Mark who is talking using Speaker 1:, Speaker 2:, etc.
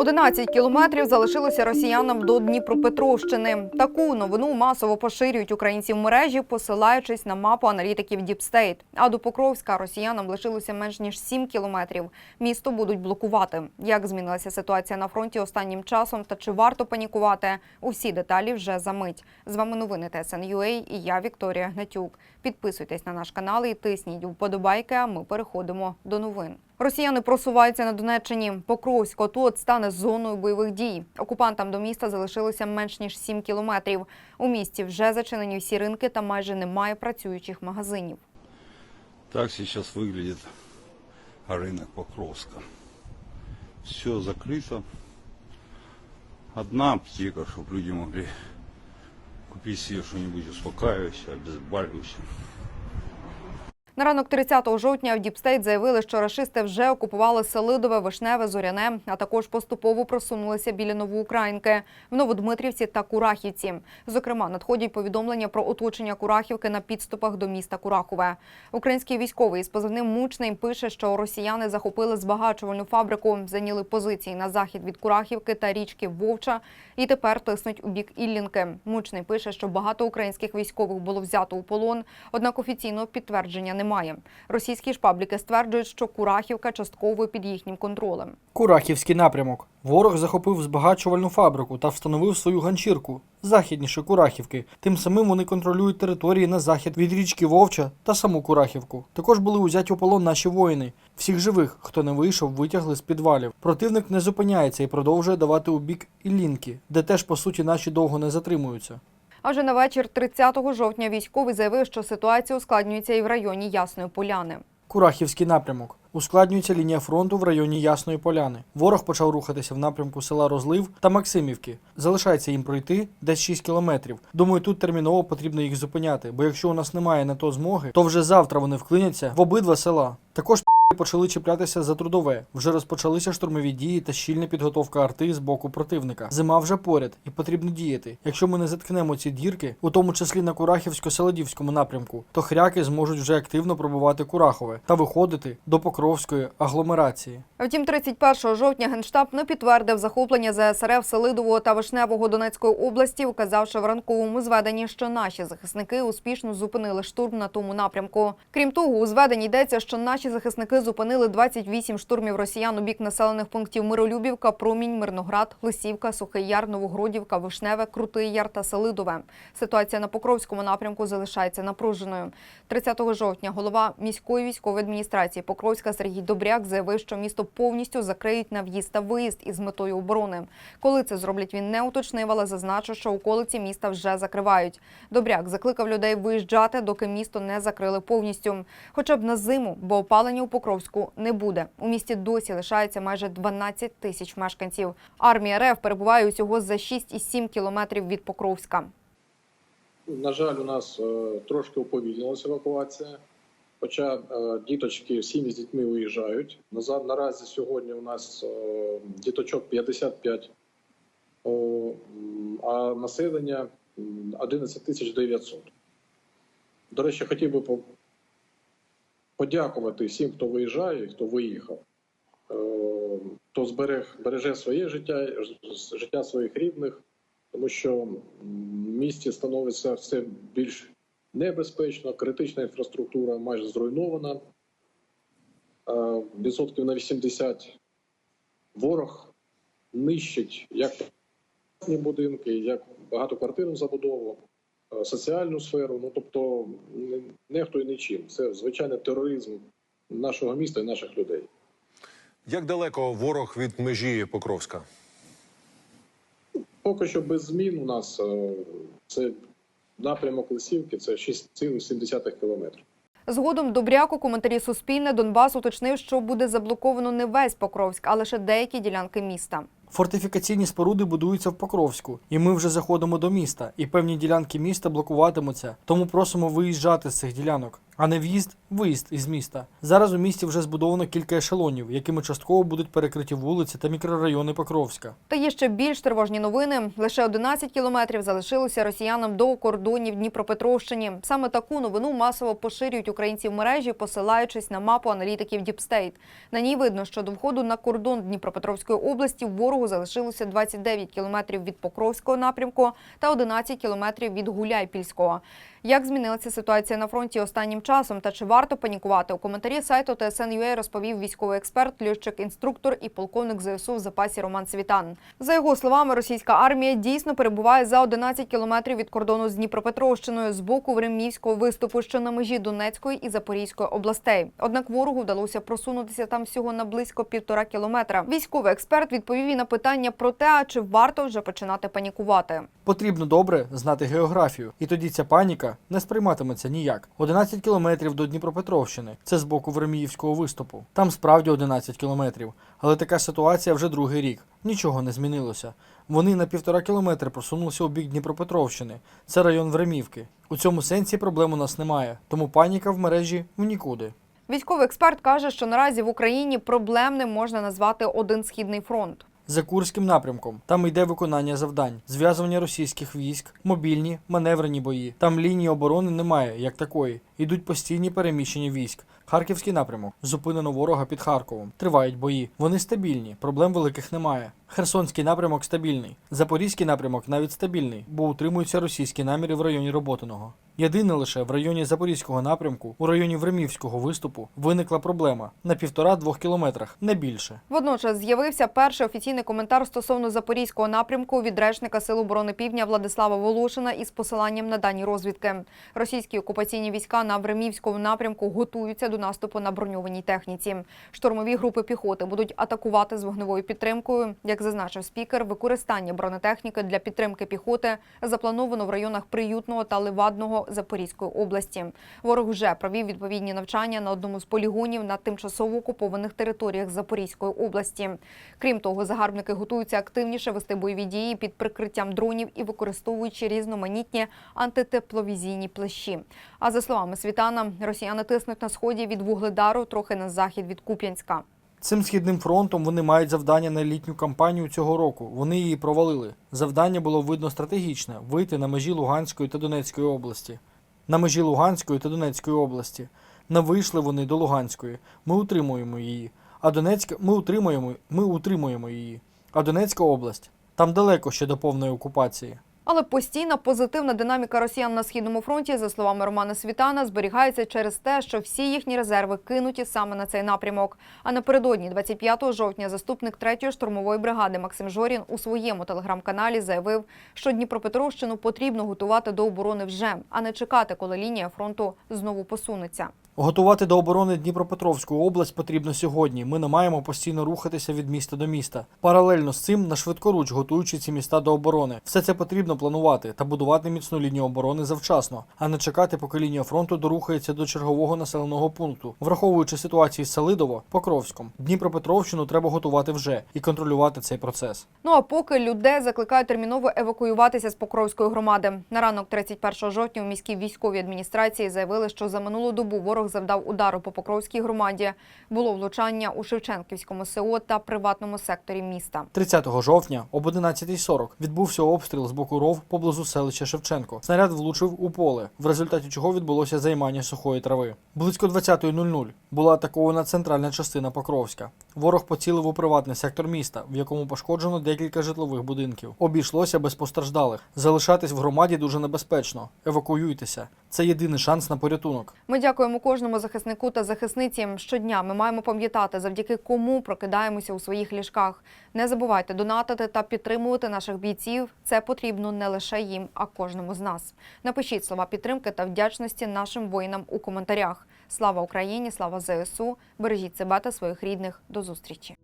Speaker 1: 11 кілометрів залишилося росіянам до Дніпропетровщини. Таку новину масово поширюють українці в мережі, посилаючись на мапу аналітиків State. А до Покровська росіянам лишилося менш ніж 7 кілометрів. Місто будуть блокувати. Як змінилася ситуація на фронті останнім часом та чи варто панікувати? Усі деталі вже за мить. З вами новини ТСН.UA і я Вікторія Гнатюк. Підписуйтесь на наш канал і тисніть вподобайки. А ми переходимо до новин. Росіяни просуваються на Донеччині. Покровськ тут стане зоною бойових дій. Окупантам до міста залишилося менш ніж 7 кілометрів. У місті вже зачинені всі ринки та майже немає працюючих магазинів.
Speaker 2: Так сейчас выглядит рынок Покровска. Все закрыто. Одна аптека, чтобы люди могли купить себе что-нибудь успокаивающее, обезболивающее.
Speaker 1: На ранок 30 жовтня в Діпстейт заявили, що рашисти вже окупували Селидове, Вишневе, Зоряне, а також поступово просунулися біля Новоукраїнки, в Новодмитрівці та Курахівці. Зокрема, надходять повідомлення про оточення Курахівки на підступах до міста Курахове. Український військовий з позивним Мучний пише, що росіяни захопили збагачувальну фабрику, зайняли позиції на захід від Курахівки та річки Вовча і тепер тиснуть у бік Іллінки. Мучний пише, що багато українських військових було взято у полон, однак офіційного підтвердження немає. Російські ж пабліки стверджують, що Курахівка частково під їхнім контролем.
Speaker 3: Курахівський напрямок. Ворог захопив збагачувальну фабрику та встановив свою ганчірку західніше Курахівки. Тим самим вони контролюють території на захід від річки Вовча та саму Курахівку. Також були узяті у полон наші воїни. Всіх живих, хто не вийшов, витягли з підвалів. Противник не зупиняється і продовжує давати у бік Іллінки, де теж по суті наші довго не затримуються.
Speaker 1: А вже на вечір 30 жовтня військовий заявив, що ситуація ускладнюється і в районі Ясної Поляни.
Speaker 3: Курахівський напрямок. Ускладнюється лінія фронту в районі Ясної Поляни. Ворог почав рухатися в напрямку села Розлив та Максимівки. Залишається їм пройти десь 6 кілометрів. Думаю, тут терміново потрібно їх зупиняти, бо якщо у нас немає на то змоги, то вже завтра вони вклиняться в обидва села. Також почали чіплятися за трудове. Вже розпочалися штурмові дії та щільна підготовка арти з боку противника. Зима вже поряд і потрібно діяти. Якщо ми не заткнемо ці дірки, у тому числі на Курахівсько-Селедівському напрямку, то хряки зможуть вже активно пробувати Курахове та виходити до Покровської агломерації.
Speaker 1: Втім, 31 жовтня Генштаб не підтвердив захоплення ЗСРФ Селидового та Вишневого Донецької області, указавши в ранковому зведенні, що наші захисники успішно зупинили штурм на тому напрямку. Крім того, у зведенні йдеться, що наші захисники зупинили 28 штурмів росіян у бік населених пунктів Миролюбівка, Промінь, Мирноград, Лисівка, Сухий Яр, Новогродівка, Вишневе, Крутий Яр та Селидове. Ситуація на Покровському напрямку залишається напруженою. 30 жовтня голова міської військової адміністрації Покровська Сергій Добряк заявив, що місто повністю закриють на в'їзд та виїзд із метою оборони. Коли це зроблять, він не уточнив, але зазначив, що околиці міста вже закривають. Добряк закликав людей виїжджати, доки місто не закрили повністю, хоча б на зиму, бо опалення у Покровську не буде. У місті досі лишається майже 12 тисяч мешканців. Армія РФ перебуває усього за 6,7 кілометрів від Покровська.
Speaker 4: На жаль, у нас е, трошки уповільнилася евакуація. Хоча е, діточки сім'ї з дітьми виїжджають. Назад наразі сьогодні у нас е, діточок 55, а населення 11 тисяч 900. До речі, хотів би подякувати всім, хто виїжджає, хто виїхав. Е, Хто зберег, береже своє життя, життя своїх рідних, тому що в місті становиться все більш небезпечно, критична інфраструктура майже зруйнована. Е, Відсотків на 80 ворог нищить як будинки, як багатоквартирну забудову, соціальну сферу. Ну тобто не- нехтує нічим. Це звичайний тероризм нашого міста і наших людей.
Speaker 5: Як далеко ворог від межі Покровська?
Speaker 4: Поки що без змін у нас е, це напрямок Лисівки, це 6,7 кілометрів.
Speaker 1: Згодом Добряк у коментарі Суспільне Донбас уточнив, що буде заблоковано не весь Покровськ, а лише деякі ділянки міста.
Speaker 3: Фортифікаційні споруди будуються в Покровську, і ми вже заходимо до міста, і певні ділянки міста блокуватимуться. Тому просимо виїжджати з цих ділянок. А не в'їзд, виїзд із міста. Зараз у місті вже збудовано кілька ешелонів, якими частково будуть перекриті вулиці та мікрорайони Покровська.
Speaker 1: Та є ще більш тривожні новини. Лише 11 кілометрів залишилося росіянам до кордонів Дніпропетровщині. Саме таку новину масово поширюють українці в мережі, посилаючись на мапу аналітиків Діпстейт. На ній видно, що до входу на кордон Дніпропетровської області ворогу залишилося 29 кілометрів від Покровського напрямку та 11 кілометрів від Гуляйпільського. Як змінилася ситуація на фронті останнім часом та чи варто панікувати? У коментарі сайту TSN.ua розповів військовий експерт, льотчик, інструктор і полковник ЗСУ в запасі Роман Світан. За його словами, російська армія дійсно перебуває за 11 кілометрів від кордону з Дніпропетровщиною з боку Времівського виступу, що на межі Донецької і Запорізької областей. Однак ворогу вдалося просунутися там всього на близько півтора кілометра. Військовий експерт відповів і на питання про те, чи варто вже починати панікувати.
Speaker 3: Потрібно добре знати географію, і тоді ця паніка не сприйматиметься ніяк. 11 кілометрів до Дніпропетровщини. Це з боку Верміївського виступу. Там справді 11 кілометрів. Але така ситуація вже другий рік. Нічого не змінилося. Вони на півтора кілометри просунулися у бік Дніпропетровщини. Це район Времівки. У цьому сенсі проблем у нас немає, тому паніка в мережі в нікуди.
Speaker 1: Військовий експерт каже, що наразі в Україні проблемним можна назвати один східний фронт.
Speaker 3: За Курським напрямком там йде виконання завдань, зв'язування російських військ, мобільні, маневрені бої. Там лінії оборони немає, як такої. Йдуть постійні переміщення військ. Харківський напрямок зупинено ворога під Харковом. Тривають бої. Вони стабільні, проблем великих немає. Херсонський напрямок стабільний. Запорізький напрямок навіть стабільний, бо утримуються російські наміри в районі Роботиного. Єдине лише в районі Запорізького напрямку, у районі Времівського виступу, виникла проблема на півтора-двох кілометрах, не більше.
Speaker 1: Водночас з'явився перший офіційний коментар стосовно запорізького напрямку від речника Сил оборони Півдня Владислава Волошина із посиланням на дані розвідки. Російські окупаційні війська на Времівському напрямку готуються до наступу на броньованій техніці. Штурмові групи піхоти будуть атакувати з вогневою підтримкою. Як зазначив спікер, використання бронетехніки для підтримки піхоти заплановано в районах Приютного та Левадного Запорізької області. Ворог вже провів відповідні навчання на одному з полігонів на тимчасово окупованих територіях Запорізької області. Крім того, загарбники готуються активніше вести бойові дії під прикриттям дронів і використовуючи різноманітні антитепловізійні плащі. А за словами Світана, росіяни тиснуть на сході від Вугледару, трохи на захід від Куп'янська.
Speaker 3: Цим східним фронтом вони мають завдання на літню кампанію цього року. Вони її провалили. Завдання було видно стратегічне вийти на межі Луганської та Донецької області. На межі Луганської та Донецької області. Не вийшли вони до Луганської. Ми утримуємо її. А Донецька ми утримуємо, ми утримуємо її. А Донецька область там далеко ще до повної окупації.
Speaker 1: Але постійна позитивна динаміка росіян на східному фронті, за словами Романа Світана, зберігається через те, що всі їхні резерви кинуті саме на цей напрямок. А напередодні, 25 жовтня, заступник 3-ї штурмової бригади Максим Жорін у своєму телеграм-каналі заявив, що Дніпропетровщину потрібно готувати до оборони вже, а не чекати, коли лінія фронту знову посунеться.
Speaker 3: Готувати до оборони Дніпропетровську область потрібно сьогодні. Ми не маємо постійно рухатися від міста до міста. Паралельно з цим на швидкоруч готуючи ці міста до оборони. Все це потрібно планувати та будувати міцну лінію оборони завчасно, а не чекати, поки лінія фронту дорухається до чергового населеного пункту. Враховуючи ситуацію з Селидово, Покровськом, Дніпропетровщину треба готувати вже і контролювати цей процес.
Speaker 1: Ну а поки людей закликають терміново евакуюватися з Покровської громади. На ранок 31 жовтня у міській військовій адміністрації заявили, що за минулу добу ворог завдав удару по Покровській громаді. Було влучання у Шевченківському СО та приватному секторі міста.
Speaker 3: 30 жовтня об 11.40 відбувся обстріл з боку ров поблизу селища Шевченко. Снаряд влучив у поле, в результаті чого відбулося займання сухої трави. Близько 20.00 була атакована центральна частина Покровська. Ворог поцілив у приватний сектор міста, в якому пошкоджено декілька житлових будинків. Обійшлося без постраждалих. Залишатись в громаді дуже небезпечно. Евакуюйтеся. Це єдиний шанс на порятунок.
Speaker 1: Ми дякуємо кожному захиснику та захисниці. Щодня ми маємо пам'ятати, завдяки кому прокидаємося у своїх ліжках. Не забувайте донатити та підтримувати наших бійців. Це потрібно не лише їм, а кожному з нас. Напишіть слова підтримки та вдячності нашим воїнам у коментарях. Слава Україні! Слава ЗСУ! Бережіть себе та своїх рідних. До зустрічі!